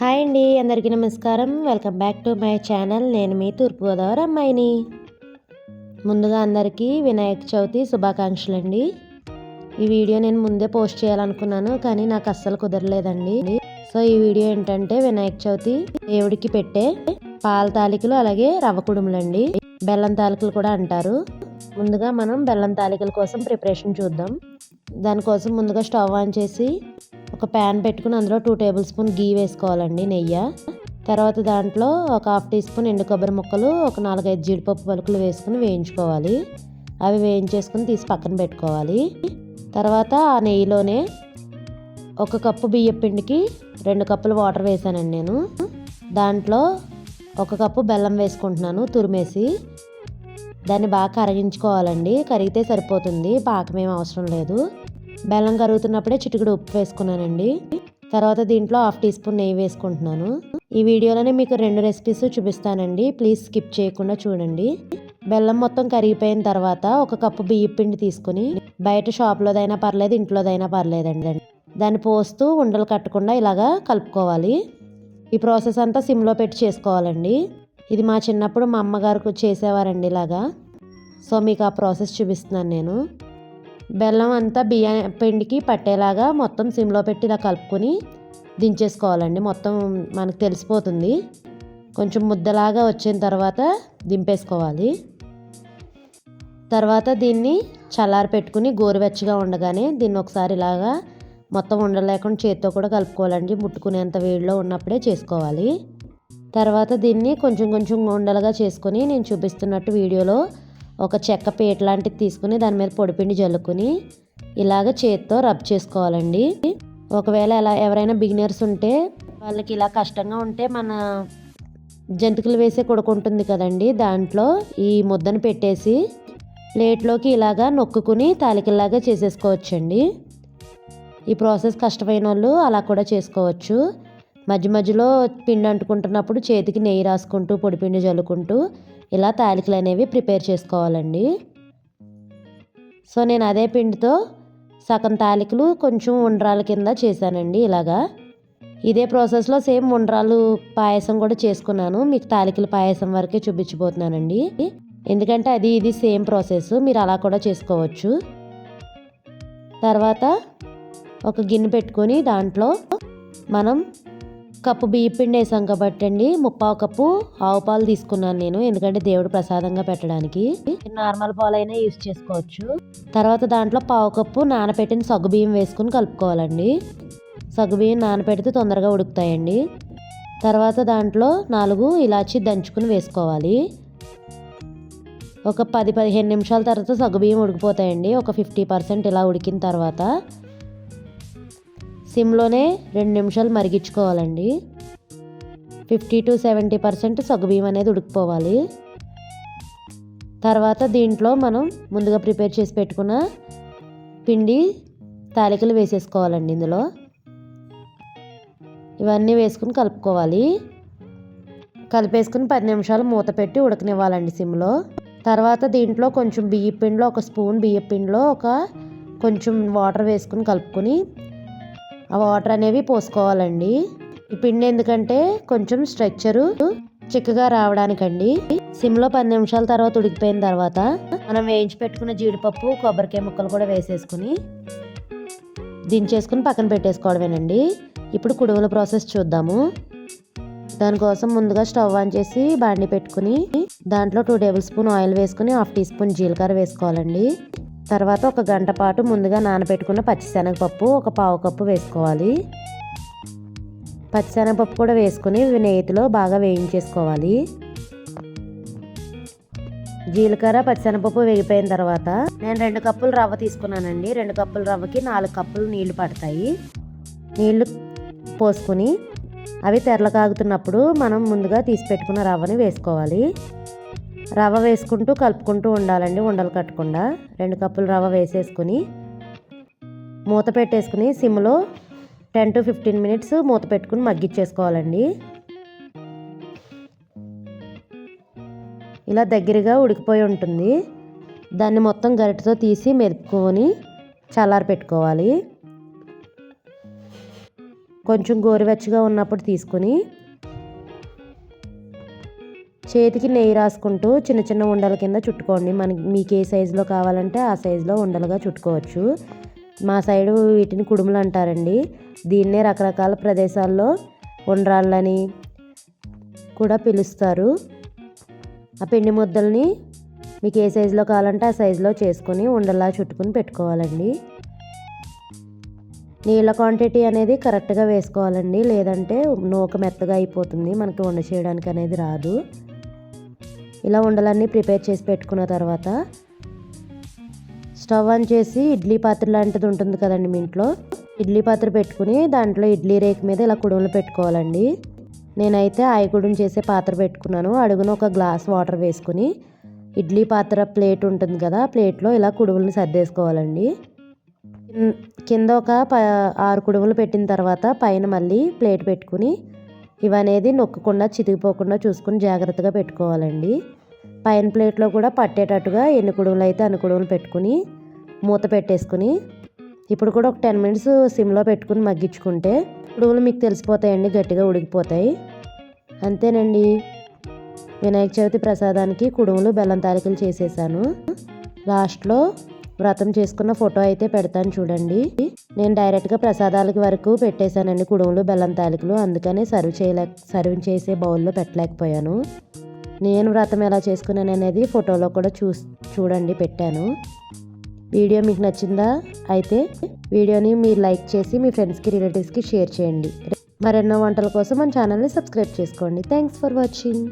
Hi అండి అందరికీ నమస్కారం. Welcome back to my channel. నేను మీ తూర్పుగోదావరి అమ్మాయిని. ముందుగా అందరికీ వినాయక చవితి శుభాకాంక్షలు అండి ఈ వీడియో నేను ముందే పోస్ట్ చేయాలనుకున్నాను కానీ నాకు అస్సలు కుదరలేదండి. సో ఈ వీడియో ఏంటంటే వినాయక చవితి దేవుడికి పెట్టే పాల తాలికలు అలాగే రవ్వ కుడుములండి. బెల్లం తాలికలు కూడా అంటారు. ముందుగా మనం బెల్లం తాలికల కోసం ప్రిపరేషన్ చూద్దాం. దానికోసం ముందుగా స్టవ్ ఆన్ చేసి ఒక ప్యాన్ పెట్టుకుని అందులో టూ టేబుల్ స్పూన్ గీ వేసుకోవాలండి నెయ్యి. తర్వాత దాంట్లో ఒక హాఫ్ టీ స్పూన్ ఎండు కొబ్బరి ముక్కలు ఒక నాలుగైదు జీడిపప్పు పలుకులు వేసుకుని వేయించుకోవాలి. అవి వేయించేసుకుని తీసి పక్కన పెట్టుకోవాలి. తర్వాత ఆ నెయ్యిలోనే ఒక కప్పు బియ్యం పిండికి రెండు కప్పులు వాటర్ వేసానండి నేను. దాంట్లో ఒక కప్పు బెల్లం వేసుకుంటున్నాను తురిమేసి. దాన్ని బాగా కరిగించుకోవాలండి. కరిగితే సరిపోతుంది. పాకమేం అవసరం లేదు. బెల్లం కరుగుతున్నప్పుడే చిటికడు ఉప్పు వేసుకున్నానండి. తర్వాత దీంట్లో హాఫ్ టీ స్పూన్ నెయ్యి వేసుకుంటున్నాను. ఈ వీడియోలోనే మీకు రెండు రెసిపీస్ చూపిస్తానండి. ప్లీజ్ స్కిప్ చేయకుండా చూడండి. బెల్లం మొత్తం కరిగిపోయిన తర్వాత ఒక కప్పు బియ్యం పిండి తీసుకుని బయట షాప్లోదైనా పర్లేదు ఇంట్లోదైనా పర్లేదండి. దాన్ని పోస్తూ ఉండలు కట్టకుండా ఇలాగా కలుపుకోవాలి. ఈ ప్రాసెస్ అంతా సిమ్లో పెట్టి చేసుకోవాలండి. ఇది మా చిన్నప్పుడు మా అమ్మగారు చేసేవారండి ఇలాగా. సో మీకు ఆ ప్రాసెస్ చూపిస్తున్నాను నేను. బెల్లం అంతా బియ్య పిండికి పట్టేలాగా మొత్తం సిమ్లో పెట్టి ఇలా కలుపుకొని దించేసుకోవాలండి. మొత్తం మనకు తెలిసిపోతుంది. కొంచెం ముద్దలాగా వచ్చిన తర్వాత దింపేసుకోవాలి. తర్వాత దీన్ని చల్లారి పెట్టుకుని గోరువెచ్చగా ఉండగానే దీన్ని ఒకసారి ఇలాగా మొత్తం ఉండలేకుండా చేతితో కూడా కలుపుకోవాలండి. ముట్టుకునేంత వేడిలో ఉన్నప్పుడే చేసుకోవాలి. తర్వాత దీన్ని కొంచెం కొంచెం ఉండలుగా చేసుకొని నేను చూపిస్తున్నట్టు వీడియోలో ఒక చెక్క పీట లాంటిది తీసుకుని దాని మీద పొడిపిండి జల్లుకుని ఇలాగ చేతితో రబ్ చేసుకోవాలండి. ఒకవేళ ఎలా ఎవరైనా బిగినర్స్ ఉంటే వాళ్ళకి ఇలా కష్టంగా ఉంటే మన జంతికలు వేసే కొడుకుంటుంది కదండి దాంట్లో ఈ ముద్దను పెట్టేసి ప్లేట్లోకి ఇలాగా నొక్కుని తాలికల్లాగా చేసేసుకోవచ్చండి. ఈ ప్రాసెస్ కష్టమైన వాళ్ళు అలా కూడా చేసుకోవచ్చు. మధ్య మధ్యలో పిండి అంటుకుంటున్నప్పుడు చేతికి నెయ్యి రాసుకుంటూ పొడిపిండి జల్లుకుంటూ ఇలా తాలికలు అనేవి ప్రిపేర్ చేసుకోవాలండి. సో నేను అదే పిండితో సగం తాలికలు కొంచెం ఉండ్రాల కింద చేశానండి ఇలాగా. ఇదే ప్రాసెస్లో సేమ్ ఉండ్రాలు పాయసం కూడా చేసుకున్నాను. మీకు తాలికల పాయసం వరకే చూపించబోతున్నానండి. ఎందుకంటే అది ఇది సేమ్ ప్రాసెస్. మీరు అలా కూడా చేసుకోవచ్చు. తర్వాత ఒక గిన్నె పెట్టుకొని దాంట్లో మనం కప్పు బియ్య పిండి వేసాం కాబట్టి అండి. ముప్పావు కప్పు ఆవు పాలు తీసుకున్నాను నేను. ఎందుకంటే దేవుడు ప్రసాదంగా పెట్టడానికి. నార్మల్ పాలు అయినా యూస్ చేసుకోవచ్చు. తర్వాత దాంట్లో పావు కప్పు నానపెట్టిన సగ్గు బియ్యం వేసుకుని కలుపుకోవాలండి. సగ్గు బియ్యం నానపెడితే తొందరగా ఉడుకుతాయండి. తర్వాత దాంట్లో నాలుగు ఇలాచి దంచుకుని వేసుకోవాలి. ఒక పది పదిహేను నిమిషాల తర్వాత సగ్గుబియ్యం ఉడికిపోతాయండి. ఒక ఫిఫ్టీ పర్సెంట్ ఇలా ఉడికిన తర్వాత సిమ్లోనే రెండు నిమిషాలు మరిగించుకోవాలండి. ఫిఫ్టీ టు సెవెంటీ పర్సెంట్ సగ్గుబియ్యం అనేది ఉడికిపోవాలి. తర్వాత దీంట్లో మనం ముందుగా ప్రిపేర్ చేసి పెట్టుకున్న పిండి తాలికలు వేసేసుకోవాలండి ఇందులో. ఇవన్నీ వేసుకుని కలుపుకోవాలి. కలిపేసుకుని పది నిమిషాలు మూత పెట్టి ఉడకనివ్వాలండి సిమ్లో. తర్వాత దీంట్లో కొంచెం బియ్య పిండిలో ఒక స్పూన్ బియ్య పిండిలో ఒక కొంచెం వాటర్ వేసుకుని కలుపుకొని ఆ వాటర్ అనేవి పోసుకోవాలండి. ఈ పిండి ఎందుకంటే కొంచెం స్ట్రెచ్చరు చిక్కగా రావడానికండి. సిమ్లో పది నిమిషాల తర్వాత ఉడికిపోయిన తర్వాత మనం వేయించి పెట్టుకున్న జీడిపప్పు కొబ్బరికాయ ముక్కలు కూడా వేసేసుకుని దించేసుకుని పక్కన పెట్టేసుకోవడమేనండి. ఇప్పుడు కుడుముల ప్రాసెస్ చూద్దాము. దానికోసం ముందుగా స్టవ్ ఆన్ చేసి బాండి పెట్టుకుని దాంట్లో టూ టేబుల్ స్పూన్ ఆయిల్ వేసుకుని హాఫ్ టీ స్పూన్ జీలకర్ర వేసుకోవాలండి. తర్వాత ఒక గంట పాటు ముందుగా నానబెట్టుకున్న పచ్చిశనగపప్పు ఒక పావు కప్పు వేసుకోవాలి. పచ్చిశనగపప్పు కూడా వేసుకుని నేతిలో బాగా వేయించేసుకోవాలి. జీలకర్ర పచ్చిశనగపప్పు వేగిపోయిన తర్వాత నేను రెండు కప్పులు రవ్వ తీసుకున్నానండి. రెండు కప్పుల రవ్వకి నాలుగు కప్పులు నీళ్ళు పడతాయి. నీళ్ళు పోసుకొని అవి తెరలు కాగుతున్నప్పుడు మనం ముందుగా తీసి పెట్టుకున్న రవ్వని వేసుకోవాలి. రవ్వ వేసుకుంటూ కలుపుకుంటూ ఉండాలండి ఉండలు కట్టకుండా. రెండు కప్పులు రవ్వ వేసేసుకుని మూత పెట్టేసుకుని సిమ్లో టెన్ టు ఫిఫ్టీన్ మినిట్స్ మూత పెట్టుకుని మగ్గిచ్చేసుకోవాలండి. ఇలా దగ్గరగా ఉడికిపోయి ఉంటుంది. దాన్ని మొత్తం గరిటతో తీసి మెదుపుకొని చల్లారి పెట్టుకోవాలి. కొంచెం గోరువెచ్చగా ఉన్నప్పుడు తీసుకుని చేతికి నెయ్యి రాసుకుంటూ చిన్న చిన్న ఉండల కింద చుట్టుకోండి. మనకి మీకు ఏ సైజులో కావాలంటే ఆ సైజులో ఉండలుగా చుట్టుకోవచ్చు. మా సైడు వీటిని కుడుములు అంటారండి. దీన్నే రకరకాల ప్రదేశాల్లో ఉండ్రాళ్ళని కూడా పిలుస్తారు. ఆ పిండి ముద్దల్ని మీకు ఏ సైజులో కావాలంటే ఆ సైజులో చేసుకొని ఉండలా చుట్టుకుని పెట్టుకోవాలండి. నీళ్ళ క్వాంటిటీ అనేది కరెక్ట్గా వేసుకోవాలండి. లేదంటే నూక మెత్తగా అయిపోతుంది. మనకి వండ చేయడానికి అనేది రాదు. ఇలా ఉండలన్నీ ప్రిపేర్ చేసి పెట్టుకున్న తర్వాత స్టవ్ ఆన్ చేసి ఇడ్లీ పాత్ర లాంటిది ఉంటుంది కదండి మీ ఇంట్లో. ఇడ్లీ పాత్ర పెట్టుకుని దాంట్లో ఇడ్లీ రేక్ మీద ఇలా కుడుములు పెట్టుకోవాలండి. నేనైతే ఆయకుడుం చేసే పాత్ర పెట్టుకున్నాను. అడుగున ఒక గ్లాస్ వాటర్ వేసుకుని ఇడ్లీ పాత్ర ప్లేట్ ఉంటుంది కదా ప్లేట్లో ఇలా కుడుములను సర్దేసుకోవాలండి. కింద ఒక ప ఆరు కుడుములు పెట్టిన తర్వాత పైన మళ్ళీ ప్లేట్ పెట్టుకుని ఇవనేది నొక్కకుండా చితికిపోకుండా చూసుకుని జాగ్రత్తగా పెట్టుకోవాలండి. పైన ప్లేట్లో కూడా పట్టేటట్టుగా ఎన్ని కుడుములు అయితే అన్ని కుడుములు పెట్టుకుని మూత పెట్టేసుకుని ఇప్పుడు కూడా ఒక టెన్ మినిట్స్ సిమ్లో పెట్టుకుని మగ్గించుకుంటే కుడుములు మీకు తెలిసిపోతాయండి గట్టిగా ఉడికిపోతాయి. అంతేనండి. వినాయక చవితి ప్రసాదానికి కుడుములు బెల్లం తాలికలు చేసేసాను. లాస్ట్లో వ్రతం చేసుకున్న ఫోటో అయితే పెడతాను చూడండి. నేను డైరెక్ట్గా ప్రసాదాలకి వరకు పెట్టేశానండి కుడుములు బెల్లం తాలికలు. అందుకని సర్వ్ చేయలే సర్వ్ చేసే బౌల్లో పెట్టలేకపోయాను. నేను వ్రతం ఎలా చేసుకున్నాను అనేది ఫోటోలో కూడా చూ చూడండి పెట్టాను. వీడియో మీకు నచ్చిందా? అయితే వీడియోని మీరు లైక్ చేసి మీ ఫ్రెండ్స్కి రిలేటివ్స్కి షేర్ చేయండి. మరెన్నో వంటల కోసం మన ఛానల్ని సబ్స్క్రైబ్ చేసుకోండి. Thanks for watching.